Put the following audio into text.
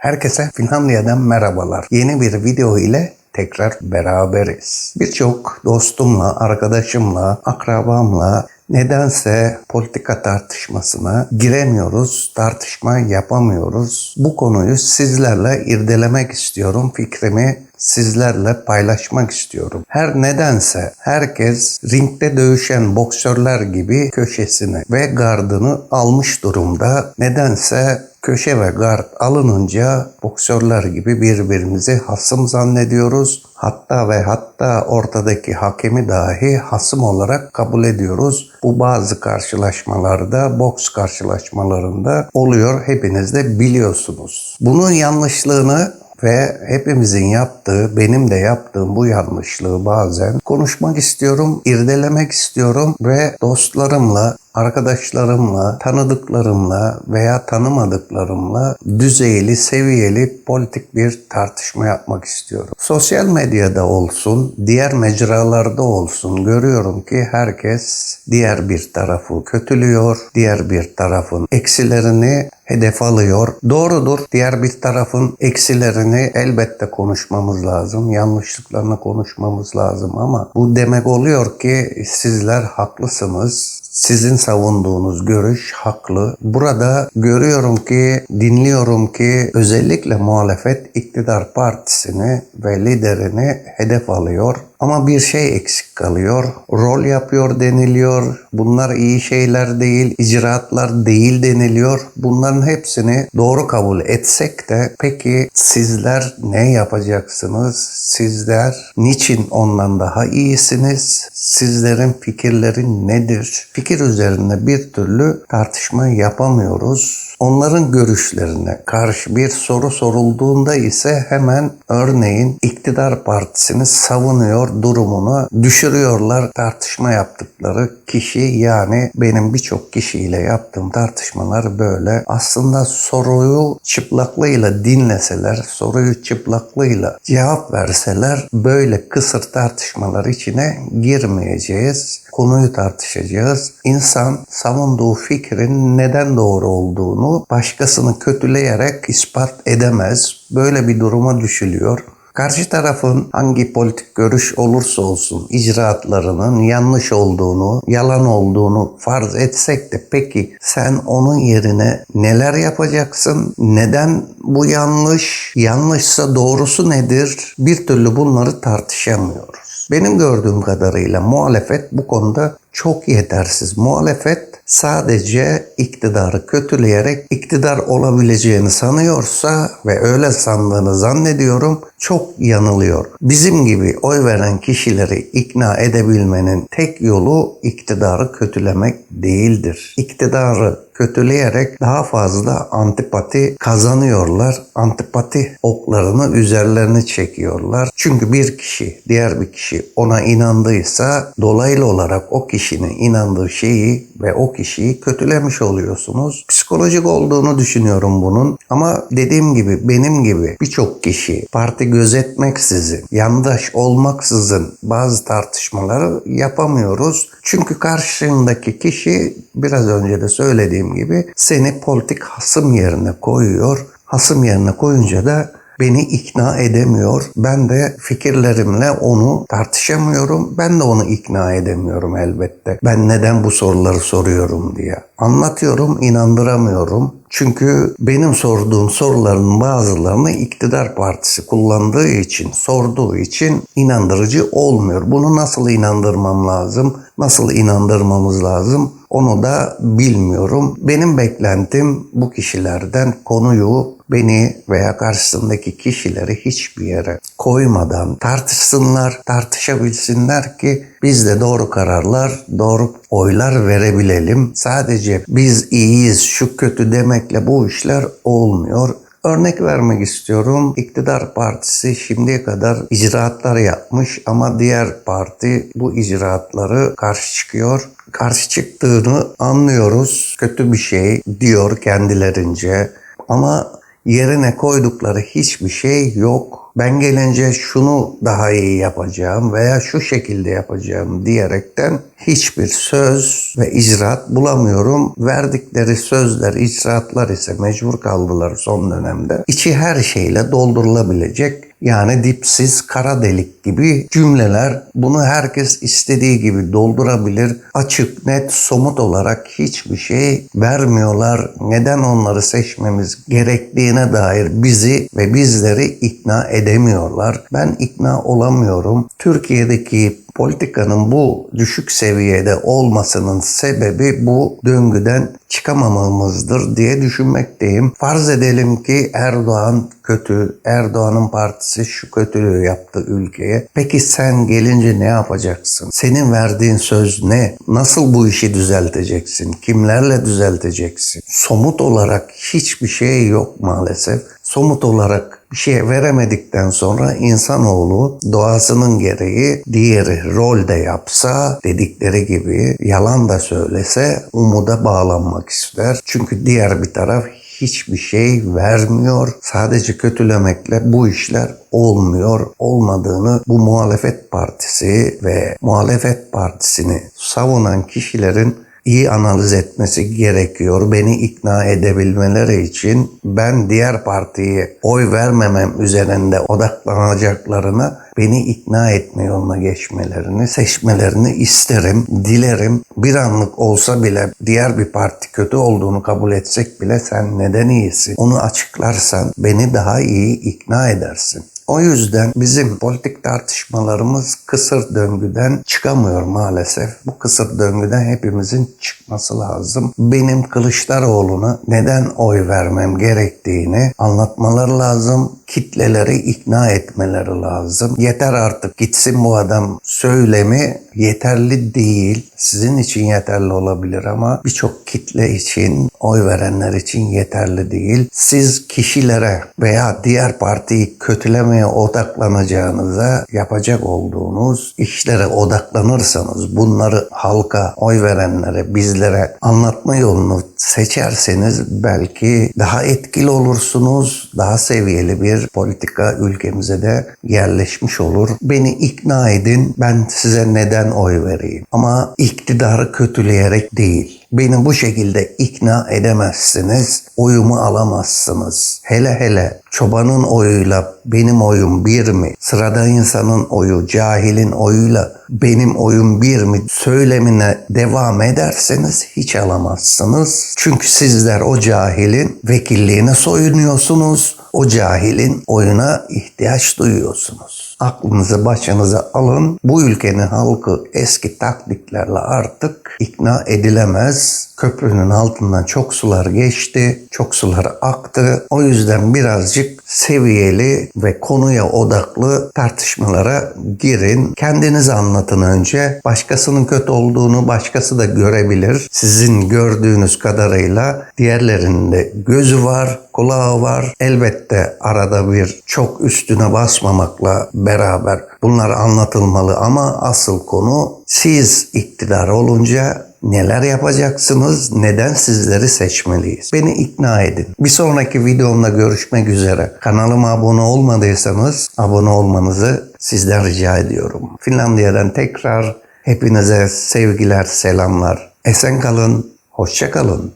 Herkese Finlandiya'dan merhabalar. Yeni bir video ile tekrar beraberiz. Birçok dostumla, arkadaşımla, akrabamla nedense politika tartışmasına giremiyoruz, tartışma yapamıyoruz. Bu konuyu sizlerle irdelemek istiyorum. Fikrimi sizlerle paylaşmak istiyorum. Her nedense herkes ringde dövüşen boksörler gibi köşesini ve gardını almış durumda. Nedense köşe ve gard alınınca boksörler gibi birbirimizi hasım zannediyoruz. Hatta ve hatta ortadaki hakemi dahi hasım olarak kabul ediyoruz. Bu bazı karşılaşmalarda, boks karşılaşmalarında oluyor. Hepiniz de biliyorsunuz. Bunun yanlışlığını ve hepimizin yaptığı, benim de yaptığım bu yanlışlığı bazen konuşmak istiyorum, irdelemek istiyorum ve dostlarımla, arkadaşlarımla, tanıdıklarımla veya tanımadıklarımla düzeyli, seviyeli politik bir tartışma yapmak istiyorum. Sosyal medyada olsun, diğer mecralarda olsun görüyorum ki herkes diğer bir tarafı kötülüyor, diğer bir tarafın eksilerini hedef alıyor. Doğrudur. Diğer bir tarafın eksilerini elbette konuşmamız lazım. Yanlışlıklarını konuşmamız lazım ama bu demek oluyor ki sizler haklısınız. Sizin savunduğunuz görüş haklı. Burada görüyorum ki, dinliyorum ki özellikle muhalefet iktidar partisini ve liderini hedef alıyor. Ama bir şey eksik kalıyor. Rol yapıyor deniliyor. Bunlar iyi şeyler değil, icraatlar değil deniliyor. Bunların hepsini doğru kabul etsek de peki sizler ne yapacaksınız? Sizler niçin ondan daha iyisiniz? Sizlerin fikirleri nedir? Fikir üzerinde bir türlü tartışma yapamıyoruz. Onların görüşlerine karşı bir soru sorulduğunda ise hemen örneğin iktidar partisini savunuyor durumunu düşürüyorlar tartışma yaptıkları kişi yani benim birçok kişiyle yaptığım tartışmalar böyle. Aslında soruyu çıplaklığıyla dinleseler, soruyu çıplaklığıyla cevap verseler böyle kısır tartışmalar içine girmeyeceğiz. Konuyu tartışacağız. İnsan savunduğu fikrin neden doğru olduğunu başkasını kötüleyerek ispat edemez. Böyle bir duruma düşülüyor. Karşı tarafın hangi politik görüş olursa olsun icraatlarının yanlış olduğunu, yalan olduğunu farz etsek de peki sen onun yerine neler yapacaksın? Neden bu yanlış? Yanlışsa doğrusu nedir? Bir türlü bunları tartışamıyoruz. Benim gördüğüm kadarıyla muhalefet bu konuda çok yetersiz. Muhalefet sadece iktidarı kötüleyerek iktidar olabileceğini sanıyorsa ve öyle sandığını zannediyorum çok yanılıyor. Bizim gibi oy veren kişileri ikna edebilmenin tek yolu iktidarı kötülemek değildir. İktidarı kötüleyerek daha fazla antipati kazanıyorlar. Antipati oklarını üzerlerine çekiyorlar. Çünkü bir kişi, diğer bir kişi ona inandıysa dolaylı olarak o kişinin inandığı şeyi ve o kişiyi kötülemiş oluyorsunuz. Psikolojik olduğunu düşünüyorum bunun. Ama dediğim gibi benim gibi birçok kişi parti gözetmeksizin, yandaş olmaksızın bazı tartışmaları yapamıyoruz. Çünkü karşındaki kişi biraz önce de söylediğim gibi seni politik hasım yerine koyuyor. Hasım yerine koyunca da beni ikna edemiyor. Ben de fikirlerimle onu tartışamıyorum. Ben de onu ikna edemiyorum elbette. Ben neden bu soruları soruyorum diye. Anlatıyorum, inandıramıyorum. Çünkü benim sorduğum soruların bazılarını iktidar partisi kullandığı için, sorduğu için inandırıcı olmuyor. Bunu nasıl inandırmam lazım? Nasıl inandırmamız lazım? Onu da bilmiyorum. Benim beklentim bu kişilerden konuyu beni veya karşısındaki kişileri hiçbir yere koymadan tartışsınlar, tartışabilsinler ki biz de doğru kararlar, doğru oylar verebilelim. Sadece biz iyiyiz, şu kötü demekle bu işler olmuyor. Örnek vermek istiyorum. İktidar partisi şimdiye kadar icraatlar yapmış ama diğer parti bu icraatları karşı çıkıyor. Karşı çıktığını anlıyoruz. Kötü bir şey diyor kendilerince. Ama yerine koydukları hiçbir şey yok. Ben gelince şunu daha iyi yapacağım veya şu şekilde yapacağım diyerekten hiçbir söz ve icraat bulamıyorum. Verdikleri sözler, icraatlar ise mecbur kaldılar son dönemde. İçi her şeyle doldurulabilecek yani dipsiz kara delik gibi cümleler bunu herkes istediği gibi doldurabilir. Açık, net, somut olarak hiçbir şey vermiyorlar. Neden onları seçmemiz gerektiğine dair bizi ve bizleri ikna edemiyorlar. Ben ikna olamıyorum. Türkiye'deki politikanın bu düşük seviyede olmasının sebebi bu döngüden çıkamamamızdır diye düşünmekteyim. Farz edelim ki Erdoğan kötü, Erdoğan'ın partisi şu kötülüğü yaptı ülkeye. Peki sen gelince ne yapacaksın? Senin verdiğin söz ne? Nasıl bu işi düzelteceksin? Kimlerle düzelteceksin? Somut olarak hiçbir şey yok maalesef. Somut olarak bir şey veremedikten sonra insanoğlu doğasının gereği diğeri rol de yapsa dedikleri gibi yalan da söylese umuda bağlanmak ister. Çünkü diğer bir taraf hiçbir şey vermiyor. Sadece kötülemekle bu işler olmuyor. Olmadığını bu muhalefet partisi ve muhalefet partisini savunan kişilerin iyi analiz etmesi gerekiyor. Beni ikna edebilmeleri için ben diğer partiye oy vermemem üzerinde odaklanacaklarına beni ikna etme yoluna geçmelerini, seçmelerini isterim, dilerim. Bir anlık olsa bile diğer bir parti kötü olduğunu kabul etsek bile sen neden iyisin? Onu açıklarsan beni daha iyi ikna edersin. O yüzden bizim politik tartışmalarımız kısır döngüden çıkamıyor maalesef. Bu kısır döngüden hepimizin çıkması lazım. Benim Kılıçdaroğlu'na neden oy vermem gerektiğini anlatmaları lazım. Kitleleri ikna etmeleri lazım. Yeter artık gitsin bu adam söylemi yeterli değil. Sizin için yeterli olabilir ama birçok kitle için, oy verenler için yeterli değil. Siz kişilere veya diğer partiyi kötülemeye odaklanacağınıza yapacak olduğunuz işlere odaklanırsanız bunları halka, oy verenlere, bizlere anlatma yolunu seçerseniz belki daha etkili olursunuz. Daha seviyeli bir politika ülkemize de yerleşmiş olur. Beni ikna edin. Ben size neden oy vereyim? Ama iktidarı kötüleyerek değil. Beni bu şekilde ikna edemezsiniz. Oyumu alamazsınız. Hele hele çobanın oyuyla benim oyum bir mi? Sıradan insanın oyu, cahilin oyuyla benim oyum bir mi? Söylemine devam ederseniz hiç alamazsınız. Çünkü sizler o cahilin vekilliğine soyunuyorsunuz. O cahilin oyuna ihtiyaç duyuyorsunuz. Aklınızı başınıza alın. Bu ülkenin halkı eski taktiklerle artık ikna edilemez. Köprünün altından çok sular geçti, çok sular aktı. O yüzden birazcık seviyeli ve konuya odaklı tartışmalara girin. Kendiniz anlatın önce. Başkasının kötü olduğunu başkası da görebilir. Sizin gördüğünüz kadarıyla diğerlerinin de gözü var, kulağı var. Elbette arada bir çok üstüne basmamakla beraber bunlar anlatılmalı ama asıl konu siz iktidar olunca neler yapacaksınız, neden sizleri seçmeliyiz? Beni ikna edin. Bir sonraki videomda görüşmek üzere. Kanalıma abone olmadıysanız abone olmanızı sizden rica ediyorum. Finlandiya'dan tekrar hepinize sevgiler, selamlar. Esen kalın, hoşça kalın.